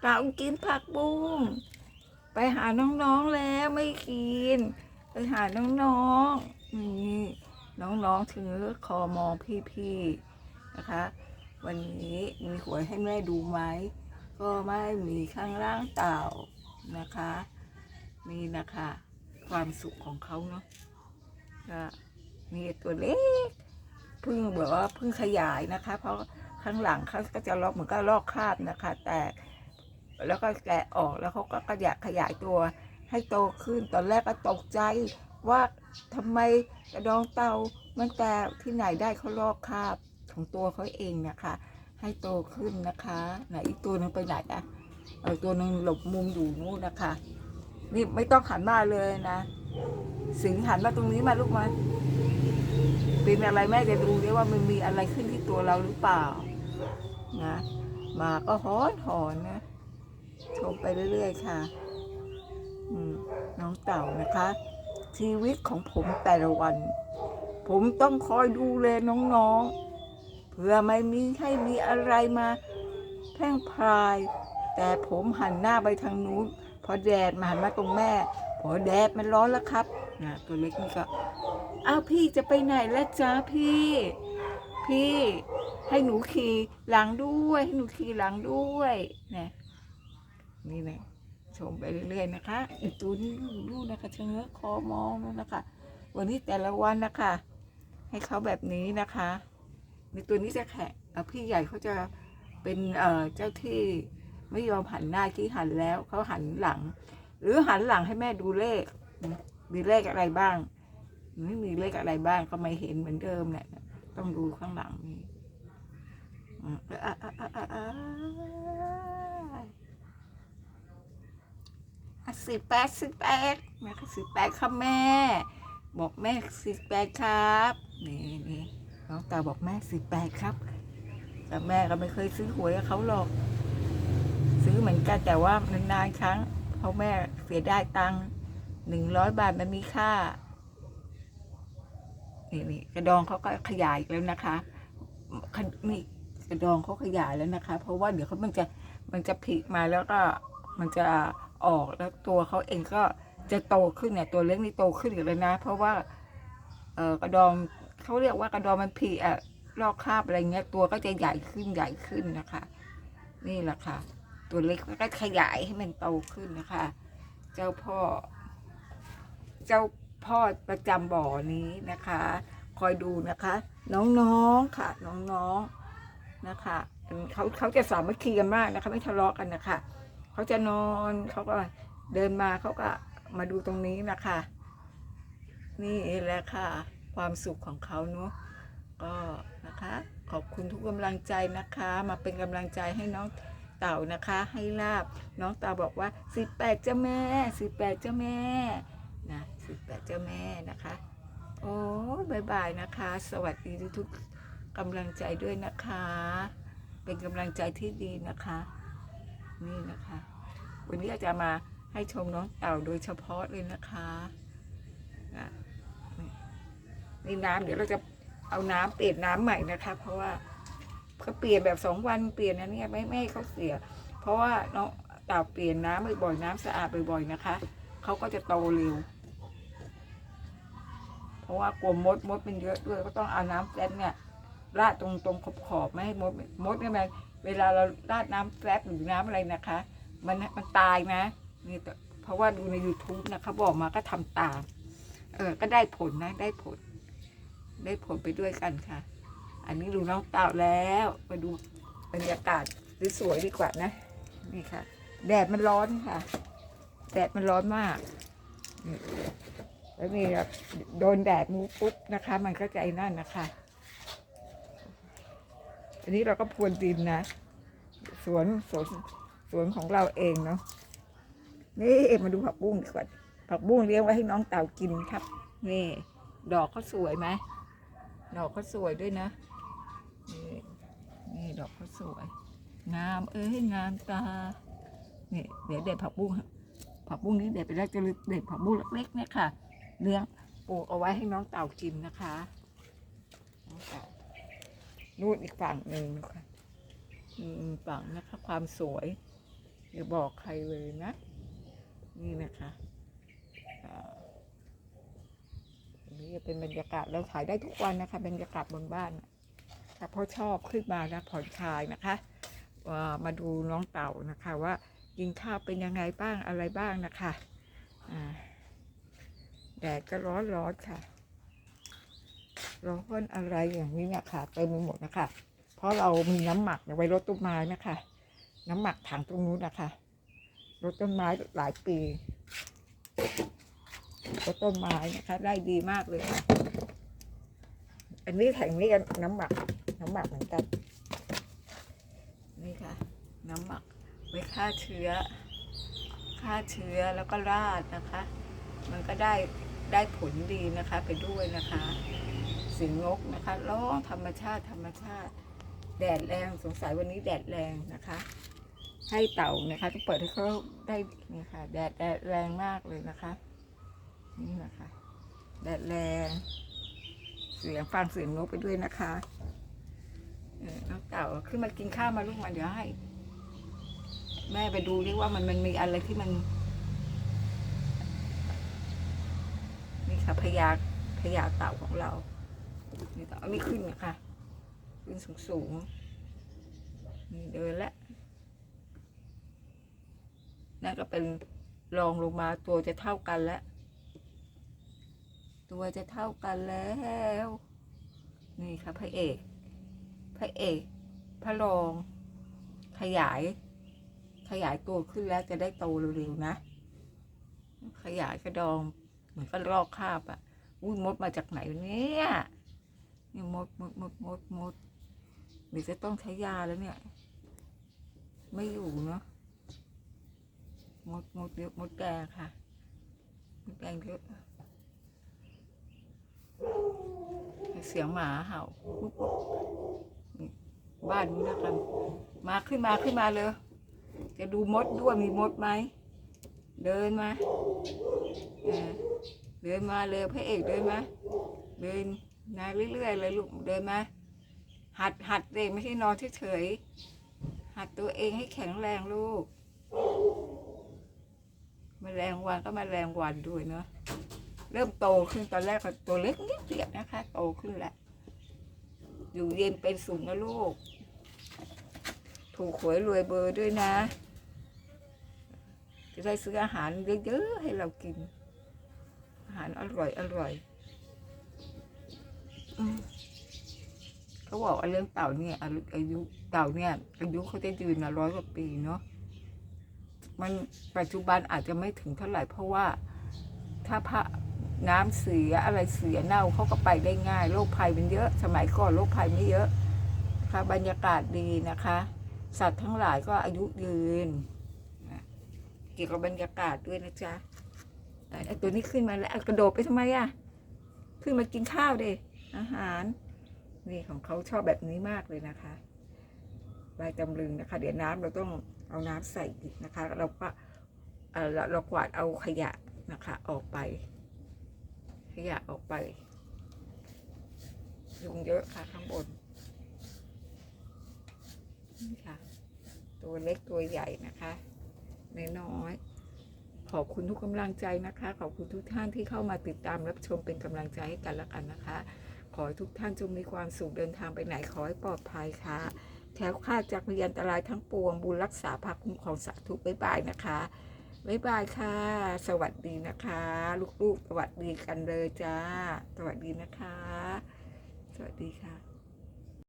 เต่ากินผักบุ้งไปหาน้องๆแล้วไม่กิน ไปหาน้องๆนี่น้องๆถือคอมองพี่ๆนะคะ วันนี้มีหวยให้แม่ดูไหมก็ไม่มีข้างล่างเต่านะคะ นี่นะคะ ความสุขของเขาเนาะก็มีตัวเล็กเพิ่งแบบว่าเพิ่งขยายนะคะ เพราะข้างหลังเขาก็จะลอกเหมือนก็ลอกคาบนะคะ แต่ แล้วก็แกะออกแล้วเขาก็ขยายขยายตัว ให้โตขึ้นตอนแรกก็ตกใจว่าทำไมกระดองเตามันแต่ที่ไหนได้เขาลอกคาบของตัวเขาเองนะคะ ให้โตขึ้นนะคะ ไหนอีกตัวหนึงไปไหนอะเออตัวหนึ่งหลบมุมอยู่นู่นนะคะ นี่ไม่ต้องหันมาเลยนะ สิงหันมาตรงนี้มาลูกมาเป็นอะไรแม่จะดูด้วยว่ามันมีอะไรขึ้นที่ตัวเราหรือเปล่านะมาก็หอนหอนนะ ชมไปเรื่อย ๆ ค่ะน้องเต่านะคะ ชีวิตของผมแต่ละวัน ผมต้องคอยดูแลน้องๆ เพื่อไม่มีให้มีอะไรมาแพร่งพราย แต่ผมหันหน้าไปทางนู้นพอแดดมาหันมาตรงแม่พอแดดมันร้อนแล้วครับนะตัวเล็กนี่ก็อ้าวพี่จะไปไหนแล้วจ้าพี่ พี่ให้หนูขี่หลังด้วย ให้หนูขี่หลังด้วยนะ นี่นะชมไปเรื่อยๆนะคะ อีกตัวนี้ดูนะคะเชงเง้อคอมองนู่นนะคะ วันนี้แต่ละวันนะคะ ให้เขาแบบนี้นะคะในตัวนี้จะแข็งเอ่อพี่ใหญ่เขาจะเป็นเอ่อเจ้าที่ไม่ยอมหันหน้าที่หันแล้วเขาหันหลัง หรือหันหลังให้แม่ดูเลข มีเลขอะไรบ้างไม่มีเลขอะไรบ้างก็ไม่เห็นเหมือนเดิมแหละต้องดูข้างหลังนี่อืมอะอะอะอะอะอะ สิบแปดสิบแปดแม่ก็สิบแปดครับแม่ บอกแม่สิบแปดครับนี่นี่น้องตาบอกแม่สิบแปดครับ แต่แม่ก็ไม่เคยซื้อหวยกับเขาหรอก ซื้อเหมือนกันแต่ว่านานๆครั้งเพราะแม่เสียได้ตังค์หนึ่งร้อยบาทมันมีค่านี่นี่กระดองเขาก็ขยายแล้วนะคะนนี่กระดองเขาขยายแล้วนะคะ เพราะว่าเดี๋ยวเขามันจะมันจะผลิมาแล้วก็มันจะ ออกแล้วตัวเขาเองก็จะโตขึ้นเนี่ยตัวเล็กนี่โตขึ้นอีกแล้วนะ เพราะว่าเออกระดองเขาเรียกว่ากระดองมันผลิอะลอกคราบอะไรเงี้ย ตัวก็จะใหญ่ขึ้นใหญ่ขึ้นนะคะ นี่แหละค่ะ ตัวเล็กก็ขยายให้มันโตขึ้นนะคะ เจ้าพ่อ เจ้าพ่อประจำบ่อนี้นะคะ คอยดูนะคะ น้องๆค่ะ น้องๆนะคะเขาเขาจะสามัคคีกันมากนะคะ ไม่ทะเลาะกันนะคะ เขาจะนอนเขาก็เดินมาเขาก็มาดูตรงนี้นะคะ นี่แหละค่ะ ความสุขของเขาเนาะก็นะคะ ขอบคุณทุกกำลังใจนะคะ มาเป็นกำลังใจให้น้องเต่านะคะ ให้ลาบน้องเต่าบอกว่าสิบแปดเจ้าแม่สิบแปดเจ้าแม่นะสิบแปดเจ้าแม่นะคะ โอ้บายบายนะคะ สวัสดีทุกๆกำลังใจด้วยนะคะ เป็นกำลังใจที่ดีนะคะ นี่นะคะ วันนี้อาจะมาให้ชมน้องเต่าโดยเฉพาะเลยนะคะนะนี่น้ำเดี๋ยวเราจะเอาน้ำเปลี่ยนน้ำใหม่นะคะ เพราะว่าเขาเปลี่ยนแบบสองวันเปลี่ยนนะเนี่ยไม่ไม่ให้เขาเสีย เพราะว่าน้องเต่าเปลี่ยนน้ำบ่อยๆน้ำสะอาดบ่อยๆนะคะเขาก็จะโตเร็ว เพราะว่ากลัวมดมดมันเยอะด้วยก็ต้องเอาน้ำแฟบเนี่ยราดตรงตรงขอบขอบๆไม่ให้มดมดเนี่ยมันเวลาเราราดน้ำแฟบหรือน้ำอะไรนะคะ มันมันตายนะนี่แต่เพราะว่าดูใน YouTube นะเขาบอกมาก็ทำตาม เออ ก็ได้ผลนะ ได้ผล ได้ผลไปด้วยกันค่ะ อันนี้ดูน้องเต่าแล้วมาดูบรรยากาศสวยๆดีกว่านะ นี่ค่ะ แดดมันร้อนค่ะ แดดมันร้อนมาก แล้วนี่แบบโดนแดดมูปุ๊บนะคะ มันก็ใจนั่นนะคะ อันนี้เราก็พรวนดินนะ สวนสวน สวนของเราเองเนาะนี่มาดูผักบุ้งดีกว่าผักบุ้งเลี้ยงไว้ให้น้องเต่ากินครับ นี่ ดอกเขาสวยไหมดอกเขาสวยด้วยนะนี่นี่ดอกเขาสวย งามเอ้ยงามตานี่เดี๋ยวเด็ดผักบุ้งผักบุ้งนี้เด็ดไปแล้วจะเด็ดผักบุ้งเล็กๆเนี่ยค่ะเลี้ยงปลูกเอาไว้ให้น้องเต่ากินนะคะน้องเต่านู่นอีกฝั่งหนึ่งนะคะฝั่งนะคะความสวย อย่าบอกใครเลยนะ นี่นะคะอันนี้จะเป็นบรรยากาศเราถ่ายได้ทุกวันนะคะบรรยากาศบนบ้านน่ะถ้าพ่อชอบขึ้นมานะผ่อนคลายนะคะามาดูน้องเต่านะคะว่ากินข้าวเป็นยังไงบ้างอะไรบ้างนะคะแดดก็ร้อนร้อนๆค่ะ ร้อนอะไรอย่างนี้เนี่ยค่ะเต็มไปหมดนะคะ เพราะเรามีน้ำหมักไว้รดต้นไม้นะคะ น้ำหมักถังตรงนู้นนะคะรดต้นไม้หลายปีรดต้นไม้นะคะ ได้ดีมากเลยค่ะอันนี้แข็งนี่กันน้ำหมัก น้ำหมักเหมือนกัน นี่ค่ะ น้ำหมักไว้ฆ่าเชื้อฆ่าเชื้อแล้วก็ราดนะคะ มันก็ได้ได้ผลดีนะคะ ไปด้วยนะคะสิงนกนะคะร้องธรรมชาติธรรมชาติ แดดแรงสงสัยวันนี้แดดแรงนะคะ ให้เต่านะคะต้องเปิดให้เขาได้นี่ค่ะ แดดแดดแรงมากเลยนะคะ นี่นะคะ แดดแรง เสียงฟังเสียงนกไปด้วยนะคะเออน้องเต่าขึ้นมากินข้าวมาลูกมาเดี๋ยวให้ แม่ไปดูดิว่ามันมันมีอะไรที่มันนี่ค่ะพญาพญาเต่าของเรานี่ต่อไม่ขึ้นนะคะขึ้นสูงสูงๆนี่เดินแล้ว นั่นก็เป็นรองลงมาตัวจะเท่ากันแล้ว ตัวจะเท่ากันแล้ว นี่ค่ะพระเอก พระเอก พระรอง ขยาย ขยายตัวขึ้นแล้วจะได้โตเร็วๆนะ ขยายกระดอง เหมือนก็ลอกคาบอะอุ้ยมดมาจากไหนเนี่ยนี่มดมดมดมดมดเดี๋ยวจะต้องใช้ยาแล้วเนี่ย ไม่อยู่เนาะ มดมดเยอะมดแดงค่ะมดแดงเยอะเสียงหมาเห่าปุ๊บปุ๊บบ้านนี้นะคะมาขึ้นมาขึ้นมาเลย จะดูมดด้วยมีมดไหม เดินมาเดินมาเลยพระเอกเดินมาเดินนะเรื่อยๆเลยลูกเดินมาหัดหัดเด็กไม่ใช่นอนเฉยๆหัดตัวเองให้แข็งแรงลูก มแมลงวันก็มแมลงวันด้วยเนาะเริ่มโตขึ้นตอนแรกก็ตัวเล็กนิดเดียวนะคะ โตขึ้นแหละ อยู่เย็นเป็นสุขนะลูก ถูกหวยรวยเบอร์ด้วยนะ จะได้ซื้ออาหารเยอะๆให้เรากิน อาหารอร่อยอร่อยเขาบอกเรื่องเต่าเนี่ยอายุอายุเต่าเนี่ยอายุเขาจะยืนนะร้อยกว่าปีเนาะ มันปัจจุบันอาจจะไม่ถึงเท่าไหร่เพราะว่าถ้าพระน้ำเสียอะไรเสียเน่าเขาก็ไปได้ง่ายโรคภัยมันเยอะ สมัยก่อนโรคภัยไม่เยอะนะคะบรรยากาศดีนะคะ สัตว์ทั้งหลายก็อายุยืนเกี่ยวกับบรรยากาศด้วยนะจ๊ะไอ้ตัวนี้ขึ้นมาแล้วกระโดดไปทำไมอะขึ้นมากินข้าวเดอาหาร นี่ของเขาชอบแบบนี้มากเลยนะคะใบตำลึงนะคะ เดี๋ยวน้ำเราต้อง เอาน้ำใส่อีกนะคะ เราก็เออเราเรากวาดเอาขยะนะคะ ออกไป ขยะออกไปยุงเยอะค่ะข้างบนนี่ค่ะ ตัวเล็กตัวใหญ่นะคะน้อยขอบคุณทุกกำลังใจนะคะ ขอบคุณทุกท่านที่เข้ามาติดตามรับชมเป็นกำลังใจให้กันละกันนะคะ ขอให้ทุกท่านจงมีความสุขเดินทางไปไหนขอให้ปลอดภัยค่ะ คล้วคลาดจากพยันตรายทั้งปวง บุญรักษาภักคุ้มครองสาธุบ๊ายบายนะคะบ๊ายบายค่ะ สวัสดีนะคะ ลูกๆ สวัสดีกันเลยจ้า สวัสดีนะคะ สวัสดีค่ะ